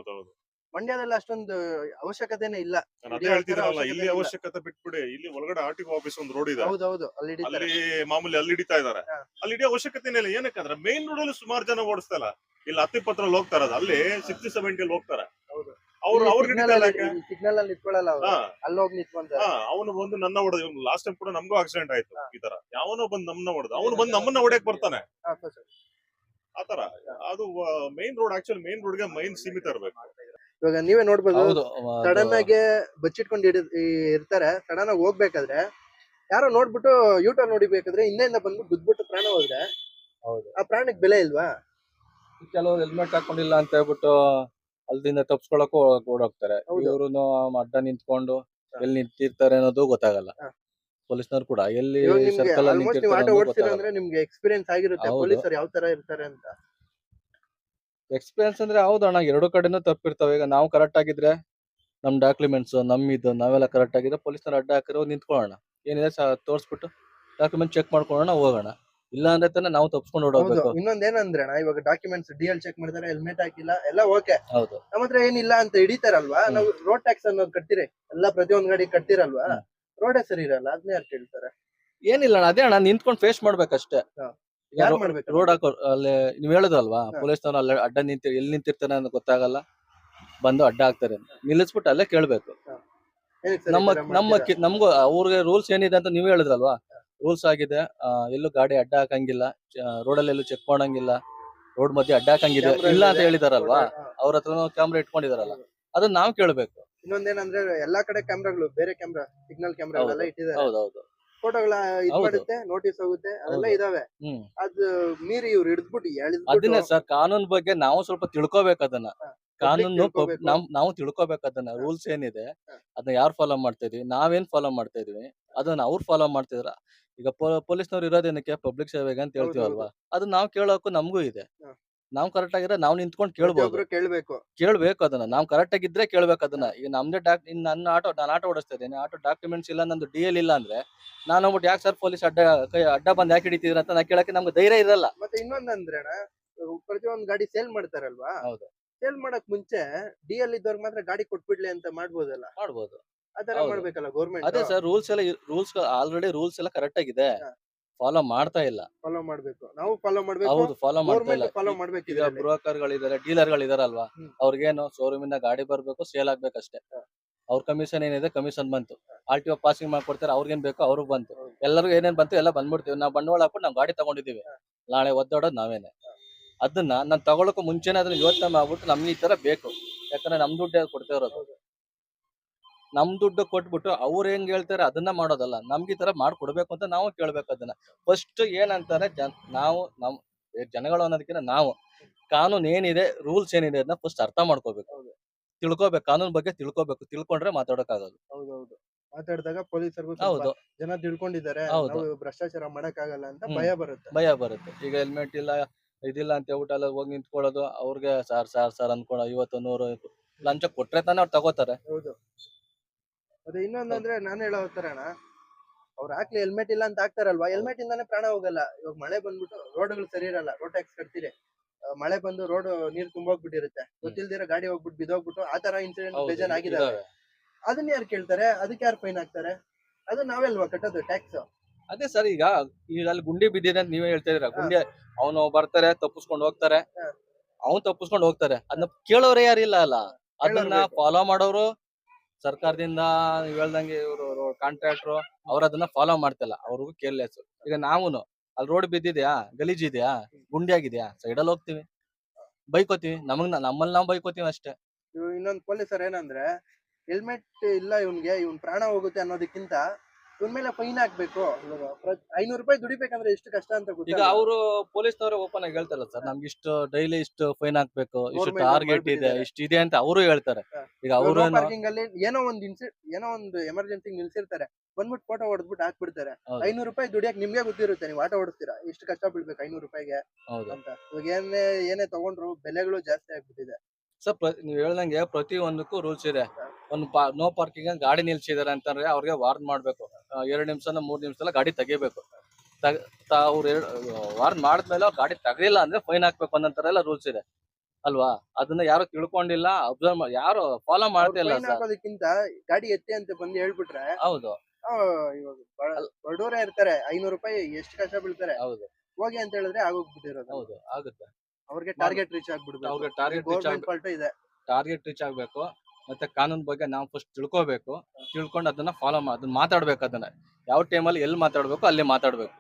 ಮಂಡ್ಯದಲ್ಲಿ ಅಷ್ಟೊಂದು ಅವಶ್ಯಕತೆನೇ ಇಲ್ಲ. ಅದೇ ಹೇಳ್ತಿದ್ರಲ್ಲ ಇಲ್ಲಿ. ಅವಶ್ಯಕತೆ ಬಿಟ್ಬಿಡಿ. ಇಲ್ಲಿ ಒಳಗಡೆ ಆರ್ ಟಿ ಆಫೀಸ್ ಒಂದು ರೋಡ್ ಇದೆ. ಹೌದೌದು ಅಲ್ಲಿ ಅಲ್ಲಿ ಮಾಮೂಲಿ ಅಲ್ಲಿ ಹಿಡಿತಾ ಇದಾರೆ. ಅಲ್ಲಿ ಹಿಡಿಯೋ ಅವಶ್ಯಕತೆನೇ ಇಲ್ಲ. ಏನಕ್ಕೆ ಅಂದ್ರೆ ಮೇನ್ ರೋಡ್ ಅಲ್ಲಿ ಸುಮಾರು ಜನ ಓಡಿಸ್ತಲ್ಲ ಇಲ್ಲಿ. ಹತ್ತಿಪ್ಪತ್ತರಲ್ಲಿ ಹೋಗ್ತಾರ ಅಲ್ಲಿ ಸಿಕ್ಸ್ಟಿ ಸೆವೆಂಟಿ ಹೋಗ್ತಾರೆ. ಹೌದು. ಅವ್ರು ಅವ್ರ ಇಲ್ಲ ಸಿಗ್ನಲ್ ಅಲ್ಲಿ ನಿಂತ್ಕೊಳ್ಳಲ್ಲ ಅಲ್ಲಿ ಹೋಗಿ ಅವನು ಬಂದು ನನ್ನ ಹೊಡೆದ ಲಾಸ್ಟ್ ಟೈಮ್ ಕೂಡ ನಮಗೂ ಆಕ್ಸಿಡೆಂಟ್ ಆಯ್ತು ಈ ತರ. ಯಾವನೋ ಬಂದು ನಮ್ಮನ್ನ ಹೊಡೆದ ಅವನು ಬಂದು ನಮ್ಮನ್ನ ಹೊಡೆಯಕ್ ಬರ್ತಾನೆ. ಹಾ, ಸರ್, ಸರ್. ಆತರ ಅದು ಮೈನ್ ರೋಡ್ ಆಕ್ಚುಲಿ ಮೇನ್ ರೋಡ್ಗೆ ಮೈನ್ ಸೀಮಿತ ಇರ್ಬೇಕು. ಇವಾಗ ನೀವೇ ನೋಡ್ಬೋದು ಹೌದು ಸಡನ್ ಆಗಿ ಬಚ್ಚಿಟ್ಕೊಂಡು ಇರ್ತಾರೆ. ಸಡನ್ ಆಗಿ ಹೋಗ್ಬೇಕಾದ್ರೆ ಯಾರೋ ನೋಡ್ಬಿಟ್ಟು ಯೂಟರ್ನ್ ನೋಡಿಬೇಕಾದ್ರೆ ಹಿಂದೆಯಿಂದ ಬಂದ್ಬಿಟ್ಟು ಗುದ್ಬಿಟ್ಟು ಪ್ರಾಣ ಹೋದ್ರೆ ಹೌದು. ಆ ಪ್ರಾಣಕ್ಕೆ ಬೆಲೆ ಇಲ್ವಾ? ಕೆಲವರು ಹೆಲ್ಮೆಟ್ ಹಾಕೊಂಡಿಲ್ಲ ಅಂತ ಹೇಳ್ಬಿಟ್ಟು ಅಲ್ದಿಂದ ತಪ್ಸ್ಕೊಳಕ್ಕೂ ಓಡೋಗ್ತಾರೆ ಹೌದು. ಇವ್ರು ಅಡ್ಡ ನಿಂತ್ಕೊಂಡು ಎಲ್ಲಿ ನಿಂತಿರ್ತಾರೆ ಅನ್ನೋದು ಗೊತ್ತಾಗಲ್ಲ. ಹಾ. ಪೊಲೀಸ್ನವ್ರು ಕೂಡ ಎಲ್ಲಿ ಇವಾಗ ನಿಮ್ಗೆ ಸರ್ಕಲ್ ಅಲ್ಲಿ ಆಲ್ಮೋಸ್ಟ್ ನೀವು ನಿಂತಿರ್ತಾರೆ ಆಟೋ ಅನ್ನೋದು ಓಡಿಸಿರ ಗೊತ್ತಾಗಲ್ಲ. ಅಂದ್ರೆ ನಿಮ್ಗೆ ಎಕ್ಸ್ಪೀರಿಯನ್ಸ್ ಆಗಿರುತ್ತೆ. ಹೌದು. ಪೊಲೀಸರು ಯಾವ ತರ ಇರ್ತಾರೆ ಅಂತ. ಎಕ್ಸ್ಪೀರಿಯನ್ಸ್ ಅಂದ್ರೆ ಹೌದು ಅಣ್ಣ ಎರಡು ಕಡೆನೂ ತಪ್ಪಿರ್ತಾವೆ. ಈಗ ನಾವು ಕರೆಕ್ಟ್ ಆಗಿದ್ರೆ ನಮ್ ಡಾಕ್ಯುಮೆಂಟ್ಸ್ ನಮ್ ಇದು ನಾವೆಲ್ಲ ಕರೆಕ್ಟ್ ಆಗಿದ್ರೆ ಪೊಲೀಸ್ನವ್ರು ಅಡ್ಡ ಹಾಕಿರೋ ನಿಂತ್ಕೊಳ್ಳೋಣ. ಏನಿದೆ ತೋರಿಸ್ಬಿಟ್ಟು ತೋರ್ಸ್ಬಿಟ್ಟು ಡಾಕ್ಯುಮೆಂಟ್ ಚೆಕ್ ಮಾಡ್ಕೊಳ್ಳೋಣ ಹೋಗೋಣ. ಇಲ್ಲ ಅಂದ್ರೆ ತಾನೇ ನಾವು ತಪ್ಸ್ಕೊಂಡು ಓಡೋಗ್ಬೇಕು. ಇನ್ನೊಂದ್ ಏನಂದ್ರೆ ಅಣ್ಣ ಇವಾಗ ಡಾಕ್ಯುಮೆಂಟ್ಸ್ ಡಿಎಲ್ ಚೆಕ್ ಮಾಡ್ತಾರೆ ಹೆಲ್ಮೆಟ್ ಹಾಕಿಲ್ಲ ಎಲ್ಲ ಓಕೆ ಹೌದು. ನಮ್ಮ ಹತ್ರ ಏನಿಲ್ಲ ಅಂತ ಹಿಡಿತಾರಲ್ವಾ. ನಾವು ರೋಡ್ ಟ್ಯಾಕ್ಸ್ ಅನ್ನೋದು ಕಟ್ತೀರಿ ಎಲ್ಲ ಪ್ರತಿಯೊಂದ್ ಗಾಡಿ ಕಟ್ತಿರಲ್ವಾ? ರೋಡ್ ಸರಿ ಇರಲ್ಲ ಅದನ್ನ ಯಾರು ಕೇಳ್ತಾರೆ? ಏನಿಲ್ಲ ಅಣ್ಣ ಅದೇ ಅಣ್ಣ ನಿಂತ್ಕೊಂಡು ಫೇಸ್ ಮಾಡ್ಬೇಕಷ್ಟೇ. ಅಷ್ಟೇ ಯಾರ್ ಮಾಡ್ಬೇಕು? ರೋಡ್ ಹಾಕೋ ಅಲ್ಲಿ ನೀವ್ ಹೇಳುದಲ್ವಾ? ಪೊಲೀಸ್ ಪೊಲೀಸ್ನವ್ರು ಅಲ್ಲಿ ಅಡ್ಡ ನಿಂತಿ ಎಲ್ಲಿ ನಿಂತಿರ್ತಾನೆ ಅಂತ ಗೊತ್ತಾಗಲ್ಲ. ಬಂದು ಅಡ್ಡ ಹಾಕ್ತಾರೆ. ನಿಲ್ಲಿಸ್ಬಿಟ್ಟು ಅಲ್ಲೇ ಕೇಳ್ಬೇಕು. ನಮ್ಮ ನಮ್ಮ ನಮ್ಗೂ ಅವ್ರಿಗೆ ರೂಲ್ಸ್ ಏನಿದೆ ಅಂತ ನೀವೇ ಹೇಳಿದ್ರಲ್ವಾ? ರೂಲ್ಸ್ ಆಗಿದೆ ಎಲ್ಲೂ ಗಾಡಿ ಅಡ್ಡ ಹಾಕಂಗಿಲ್ಲ ರೋಡಲ್ಲಿ ಎಲ್ಲೂ ಚೆಕ್ ಮಾಡಂಗಿಲ್ಲ ರೋಡ್ ಮಧ್ಯೆ ಅಡ್ಡ ಹಾಕಂಗಿದೆ ಇಲ್ಲ ಅಂತ. ಹೇಳಿದಾರಲ್ವಾ. ಅವ್ರ ಹತ್ರ ಕ್ಯಾಮ್ರಾ ಇಟ್ಕೊಂಡಿದಾರಲ್ಲ ಅದನ್ನ ನಾವ್ ಕೇಳ್ಬೇಕು ಇನ್ನೊಂದೇನಂದ್ರೆ ಎಲ್ಲಾ ಕಡೆ ಕ್ಯಾಮ್ರಾಗಳು ಬೇರೆ ಕ್ಯಾಮ್ರಾ ಸಿಗ್ನಲ್ ಕ್ಯಾಮ್ರಾ. ಇಟ್ಟಿದ್ದಾರೆ ಹೌದೌದು ಫೋಟೋಗಳ ಇದ್. ಮಾಡುತ್ತೆ ನೋಟಿಸ್ ಹೋಗುತ್ತೆ ಅದೆಲ್ಲ. ಇದಾವೆ ಅದು ಮೀರಿ ಇವ್ರು ಹಿಡಿದ್ಬಿಟ್ಟು ಅದನ್ನೇ ಎಳಿದ್ಬಿಟ್ಟು ಸರ್ ಕಾನೂನ್ ಬಗ್ಗೆ ನಾವು ಸ್ವಲ್ಪ ತಿಳ್ಕೊಬೇಕು ಅದನ್ನ ಹಾ. ಕಾನೂನು. ನಾವ್ ನಾವು ತಿಳ್ಕೊಬೇಕು ಅದನ್ನ ರೂಲ್ಸ್ ಏನಿದೆ. ಅದನ್ನ ಯಾರು ಫಾಲೋ ಮಾಡ್ತಾ ಇದೀವಿ ನಾವೇನ್ ಫಾಲೋ ಮಾಡ್ತಾ ಇದೀವಿ ಅದನ್ನ ಅವ್ರು ಫಾಲೋ ಮಾಡ್ತಿದ್ರ ಈಗ ಪೊಲೀಸ್ನವ್ರು ಇರೋದೇನಕ್ಕೆ ಪಬ್ಲಿಕ್ ಸೇವೆಗೆ ಅಂತ ಹೇಳ್ತೀವಲ್ವಾ? ಅದು ನಾವ್ ಕೇಳೋಕು ನಮಗೂ ಇದೆ. ನಾವ್ ಕರೆಕ್ಟ್ ಆಗಿದ್ರೆ ನಾವ್ ನಿಂತ್ಕೊಂಡ್ ಕೇಳ್ಬೋದು. ಕೇಳ್ಬೇಕು. ಕೇಳ್ಬೇಕು ಅದನ್ನ. ನಾವ್ ಕರೆಕ್ಟ್ ಆಗಿದ್ರೆ ಕೇಳ್ಬೇಕು ಅದನ್ನ. ಈಗ ನಮ್ದೇ ಡಾಕ್ ಇನ್ ನನ್ನ ಆಟೋ ನಾನು ಆಟೋ ಓಡಿಸ್ತಾ ಇದ್ದೇನೆ. ಆಟೋ ಡಾಕ್ಯುಮೆಂಟ್ಸ್ ಇಲ್ಲ ನಂದು ಡಿ ಎಲ್ ಇಲ್ಲ ಅಂದ್ರೆ ನಾನು ಹೋಗ್ಬಿಟ್ಟು ಯಾಕೆ ಸರ್ ಪೊಲೀಸ್ ಅಡ್ಡ ಕೈ ಅಡ್ಡ ಬಂದ್ ಯಾಕೆ ಹಿಡಿತಿದ್ರ ಅಂತ ನಾ ಕೇಳಕ್ಕೆ ನಮ್ಗೆ ಧೈರ್ಯ ಇರಲ್ಲ. ಮತ್ತೆ ಇನ್ನೊಂದಂದ್ರೆ ಪ್ರತಿಯೊಂದ್ ಗಾಡಿ ಸೇಲ್ ಮಾಡ್ತಾರಲ್ವಾ? ಹೌದು. ಸೇಲ್ ಮಾಡಕ್ ಮುಂಚೆ ಡಿ ಎಲ್ ಇದ್ದವ್ರಿಗೆ ಮಾತ್ರ ಗಾಡಿ ಕೊಟ್ಬಿಡ್ಲಿ ಅಂತ ಮಾಡ್ಬೋದಲ್ಲ? ಮಾಡ್ಬೋದು. ಆತರ ಹೌದು. ಮಾಡ್ಬೇಕಲ್ಲ ಗೌರ್ಮೆಂಟ್ ಅದೇ ಸರ್ ರೂಲ್ಸ್ ಎಲ್ಲ ರೂಲ್ಸ್ ಆಲ್ರೆಡಿ ರೂಲ್ಸ್ ಎಲ್ಲ ಕರೆಕ್ಟ್ ಆಗಿದೆ. ಹಾ. ಫಾಲೋ ಮಾಡ್ತಾ ಇಲ್ಲ. ಫಾಲೋ ಮಾಡ್ಬೇಕು. ನಾವು ಫಾಲೋ ಮಾಡ್ಬೇಕು. ಹೌದು ಫಾಲೋ ಮಾಡ್ತಾ ಇಲ್ಲ. ಫಾಲೋ ಮಾಡ್ಬೇಕು ಈಗ ಇದ್ರಲ್ಲಿ. ಬ್ರೋಕರ್ ಗಳಿದಾರೆ ಡೀಲರ್ ಗಳಿದಾರಲ್ವಾ ಹ್ಮ್. ಅವ್ರಿಗೇನು ಶೋರೂಮ್ ಇಂದ ಗಾಡಿ ಬರ್ಬೇಕು ಸೇಲ್ ಆಗ್ಬೇಕಷ್ಟೇ. ಹಾ. ಅವ್ರ ಕಮಿಷನ್ ಏನಿದೆ ಕಮಿಷನ್ ಬಂತು. ಆರ್ ಟಿ ಒ ಪಾಸಿಂಗ್ ಮಾಡ್ಕೊಡ್ತಾರೆ ಅವ್ರಿಗೇನ್ ಬೇಕೋ ಅವ್ರಿಗೆ ಬಂತು. ಹೌದು. ಎಲ್ಲರಿಗೂ ಏನೇನ್ ಬಂತು ಎಲ್ಲ ಬಂದ್ಬಿಡ್ತೀವಿ. ನಾವು ಬಂಡವಾಳ ಹಾಕೊಂಡು ನಾವು ಗಾಡಿ ತಗೊಂಡಿದೀವಿ ನಾಳೆ ಒದ್ದಾಡೋದು ನಾವೇನೆ. ಅದನ್ನ ನಾನ್ ತಗೊಳಕ್ಕೂ ಮುಂಚೆನೆ ಅದನ್ನ ಯೋಚನೆ ಮಾಡ್ಬಿಟ್ಟು ನಮ್ಗೆ ಈ ತರ ಬೇಕು. ಯಾಕಂದ್ರೆ ನಮ್ ದುಡ್ಡು ಕೊಡ್ತಾ ಇರೋದು. ನಮ್ ದುಡ್ಡು ಕೊಟ್ಬಿಟ್ಟು ಅವ್ರು ಹೆಂಗ್ ಹೇಳ್ತಾರೆ ಅದನ್ನ ಮಾಡೋದಲ್ಲ. ನಮ್ಗೆ ಈ ತರ ಮಾಡ್ಕೊಡ್ಬೇಕು ಅಂತ ನಾವು ಕೇಳ್ಬೇಕು ಅದನ್ನ. ಫಸ್ಟ್ ಏನಂತಾರೆ ಜನ್ ನಾವು ನಮ್ ಜನಗಳು ಅನ್ನೋದಕ್ಕಿಂತ ನಾವು. ಕಾನೂನು ಏನಿದೆ ರೂಲ್ಸ್ ಏನಿದೆ ಅದನ್ನ ಫಸ್ಟ್ ಅರ್ಥ ಮಾಡ್ಕೋಬೇಕು. ತಿಳ್ಕೊಬೇಕು ಕಾನೂನ್ ಬಗ್ಗೆ ತಿಳ್ಕೊಬೇಕು. ತಿಳ್ಕೊಂಡ್ರೆ ಮಾತಾಡೋಕ್ಕಾಗೋದು ಹೌದೌದು. ಮಾತಾಡಿದಾಗ ಪೊಲೀಸರಿಗೂ ಹೌದು. ಜನ ತಿಳ್ಕೊಂಡಿದ್ದಾರೆ. ಹೌದು. ನಾವು ಭ್ರಷ್ಟಾಚಾರ ಮಾಡಕ್ ಆಗಲ್ಲ ಅಂತ ಹ್ಮ್. ಭಯ ಬರುತ್ತೆ. ಭಯ ಬರುತ್ತೆ. ಈಗ ಹೆಲ್ಮೆಟ್ ಇಲ್ಲ ಇದಿಲ್ಲ ಅಂತ ಹೇಳ್ಬಿಟ್ಟು ಅಲ್ಲಿ ಹೋಗಿ ನಿಂತ್ಕೊಳ್ಳೋದು ಅವ್ರಿಗೆ ಸಾರ್ ಸಾರ್ ಸಾರ್ ಅನ್ಕೊಳ್ಳೋ ಐವತ್ತು ನೂರು ಲಂಚ ಕೊಟ್ರೆ ತಾನೇ ಅವ್ರು ತಗೋತಾರೆ. ಹೌದು. ಮತ್ತೆ ಇನ್ನೊಂದಂದ್ರೆ ನಾನು ಹೇಳೋ ತರ ಅಣ್ಣ ಅವ್ರು ಹಾಕ್ಲಿ ಹೆಲ್ಮೆಟ್ ಇಲ್ಲ ಅಂತ ಹಾಕ್ತಾರಲ್ವಾ? ಹೆಲ್ಮೆಟ್ ಇಂದಾನೆ ಪ್ರಾಣ ಹೋಗಲ್ಲ. ಇವಾಗ ಮಳೆ ಬಂದ್ಬಿಟ್ಟು ರೋಡ್ಗಳು ಸರಿ ಇರಲ್ಲ ರೋಡ್ ಟ್ಯಾಕ್ಸ್ ಕಟ್ತೀರಿ. ಮಳೆ ಬಂದು ರೋಡ್ ನೀರ್ ತುಂಬೋಗ್ಬಿಟ್ಟಿರುತ್ತೆ. ಗೊತ್ತಿಲ್ದಿರ ಗಾಡಿ ಹೋಗ್ಬಿಟ್ಟು ಬಿದ್ದೋಗ್ಬಿಟ್ಟು ಆ ತರ ಇನ್ಸಿಡೆಂಟ್ ಬೇಜಾನ್ ಆಗಿದಾವೆ ಅದನ್ನ ಯಾರು ಕೇಳ್ತಾರೆ? ಅದಕ್ಕೆ ಯಾರು ಫೈನ್ ಹಾಕ್ತಾರೆ? ಅದು ನಾವೆಲ್ವಾ ಕಟ್ಟೋದು ಟ್ಯಾಕ್ಸ್ ಅದೇ ಸರ್ ಈಗ ಈಗ ಅಲ್ಲಿ ಗುಂಡಿ ಬಿದ್ದಿದೆ ಅಂತ ನೀವೇ ಹೇಳ್ತಾ ಇದೀರ ಗುಂಡಿ ಅವನು ಬರ್ತಾರೆ ತಪ್ಪಿಸ್ಕೊಂಡು ಹೋಗ್ತಾರೆ. ಅವನ್ ತಪ್ಪಿಸ್ಕೊಂಡು ಹೋಗ್ತಾರೆ. ಅದನ್ನ ಕೇಳೋರೇ ಯಾರಿಲ್ಲ ಅಲ್ಲ. ಅದನ್ನ. ಫಾಲೋ ಮಾಡೋರು ಸರ್ಕಾರದಿಂದ ನೀವ್ ಹೇಳ್ದಂಗೆ ಇವರು ಕಾಂಟ್ರಾಕ್ಟ್ರು ಅವ್ರ ಅದನ್ನ ಫಾಲೋ ಮಾಡ್ತಿಲ್ಲ. ಅವ್ರಿಗೂ ಕೇರ್ಲೆಸ್ ಈಗ ನಾವುನು ಅಲ್ಲಿ ರೋಡ್ ಬಿದ್ದಿದ್ಯಾ? ಗಲೀಜಿದ್ಯಾ ಗುಂಡಿ ಆಗಿದ್ಯಾ ಸೈಡಲ್ಲಿ ಹೋಗ್ತೀವಿ. ಬೈಕೋತೀವಿ. ನಮಗ್ ನಮ್ಮಲ್ಲಿ ನಾವು ಬೈಕೋತೀವಿ ಅಷ್ಟೇ. ಇನ್ನೊಂದು ಇನ್ನೊಂದ್ ಪೊಲೀಸರ್ ಏನಂದ್ರೆ ಹೆಲ್ಮೆಟ್ ಇಲ್ಲ ಇವ್ನ್ಗೆ, ಇವ್ನ್ ಪ್ರಾಣ ಹೋಗುತ್ತೆ ಅನ್ನೋದಕ್ಕಿಂತ ಇವ್ನ ಮೇಲೆ ಫೈನ್ ಹಾಕ್ಬೇಕು. ಐನೂರು ರೂಪಾಯಿ ದುಡಿಬೇಕಂದ್ರೆ ಎಷ್ಟು ಕಷ್ಟ ಅಂತ ಈಗ ಗೊತ್ತಿಲ್ಲ ಅವರು ಪೊಲೀಸ್ನವರೇ ಓಪನ್ ಆಗಿ ಹೇಳ್ತಾರಲ್ಲ ಸರ್ ನಮ್ಗೆ ಇಷ್ಟು ಡೈಲಿ ಇಷ್ಟು ಫೈನ್ ಹಾಕ್ಬೇಕು ಇಷ್ಟು Government ಟಾರ್ಗೆಟ್ ಇದೆ ಇಷ್ಟ ಇಷ್ಟು ಇದೆ ಅಂತ ಅವರು ಹೇಳ್ತಾರೆ. ಹಾ. ಈಗ ಅವರು ಪಾರ್ಕಿಂಗ್ ಅಲ್ಲಿ ಏನೋ ಒಂದು ಇನ್ಸಿ ಏನೋ ಒಂದು ಎಮರ್ಜೆನ್ಸಿ ನಿಲ್ಸಿರ್ತಾರೆ. ಬಂದ್ಬಿಟ್ಟು ಫೋಟೋ ಹೊಡೆದ್ಬಿಟ್ಟು ಹಾಕ್ಬಿಡ್ತಾರೆ. ಐನೂರು ರೂಪಾಯಿ ದುಡಿಯಕ್ ನಿಮ್ಗೆ ಗೊತ್ತಿರುತ್ತೆ ನೀವು ಆಟೋ ಓಡಿಸ್ತೀರಾ? ಎಷ್ಟು ಕಷ್ಟ ಬೀಳ್ಬೇಕು ಐನೂರು ರೂಪಾಯಿಗೆ ಹೌದು. ಅಂತ. ಇವಾಗ ಏನೇ ಏನೇ ತಗೊಂಡ್ರು ಬೆಲೆಗಳು ಜಾಸ್ತಿ ಆಗ್ಬಿಟ್ಟಿದೆ. ಸರ್ ನೀವು ಹೇಳ್ದಂಗೆ ಪ್ರತಿ ಒಂದಕ್ಕೂ ರೂಲ್ಸ್ ಇದೆ. ಒಂದು ಪಾ ನೋ ಪಾರ್ಕಿಂಗ್ ಗಾಡಿ ನಿಲ್ಸಿದ್ದಾರೆ ಅಂತಂದ್ರೆ ಅವ್ರಿಗೆ ವಾರ್ನ್ ಮಾಡಬೇಕು. ಎರಡು ನಿಮಿಷನ ಮೂರು ನಿಮಿಷ ಗಾಡಿ ತೆಗಿಬೇಕು. ಅವ್ರು ವಾರ್ನ್ ಮಾಡಿದ್ಮೇಲೆ ಅವ್ರು ಗಾಡಿ ತೆಗಲಿಲ್ಲ ಅಂದ್ರೆ ಫೈನ್ ಹಾಕ್ಬೇಕು ಅನ್ನೋ ಎಲ್ಲ ರೂಲ್ಸ್ ಇದೆ. ಅಲ್ವಾ? ಅದನ್ನ ಯಾರು ತಿಳ್ಕೊಂಡಿಲ್ಲ ಅಬ್ಸರ್ವ್ ಯಾರು ಫಾಲೋ ಮಾಡ್ತಾ ಇಲ್ಲ ಸರ್. ಹಾಕೋದಕ್ಕಿಂತ ಗಾಡಿ ಎತ್ತಿ ಅಂತ ಬಂದು ಹೇಳ್ಬಿಟ್ರೆ ಹೌದು. ಆ, ಇವಾಗ ಬಡ- ಇರ್ತಾರೆ ಐನೂರು ರೂಪಾಯಿ ಎಷ್ಟು ಕಷ್ಟ ಬೀಳ್ತಾರೆ. ಹೌದು. ಹೋಗಿ ಅಂತ ಹೇಳಿದ್ರೆ ಆಗೋಗ್ಬಿಟ್ಟಿರೋದು. ಹೌದು ಆಗುತ್ತೆ. ಅವ್ರಿಗೆ ಟಾರ್ಗೆಟ್ ರೀಚ್ ಆಗ್ಬಿಡ್ಬೇಕು. ಅವ್ರಿಗೆ ಟಾರ್ಗೆಟ್ ರೀಚ್ ಗೌರ್ಮೆಂಟ್ ಫಾಲ್ಟ್ ಇದೆ. ಟಾರ್ಗೆಟ್ ರೀಚ್ ಆಗ್ಬೇಕು. ಮತ್ತೆ ಕಾನೂನ್ ಬಗ್ಗೆ ನಾವು ಫಸ್ಟ್ ತಿಳ್ಕೊಬೇಕು. ತಿಳ್ಕೊಂಡು ಅದನ್ನ ಫಾಲೋ ಅದನ್ನ ಮಾತಾಡ್ಬೇಕು ಅದನ್ನ. ಯಾವ ಟೈಮಲ್ಲಿ ಎಲ್ಲಿ ಮಾತಾಡ್ಬೇಕು ಅಲ್ಲಿ ಮಾತಾಡ್ಬೇಕು.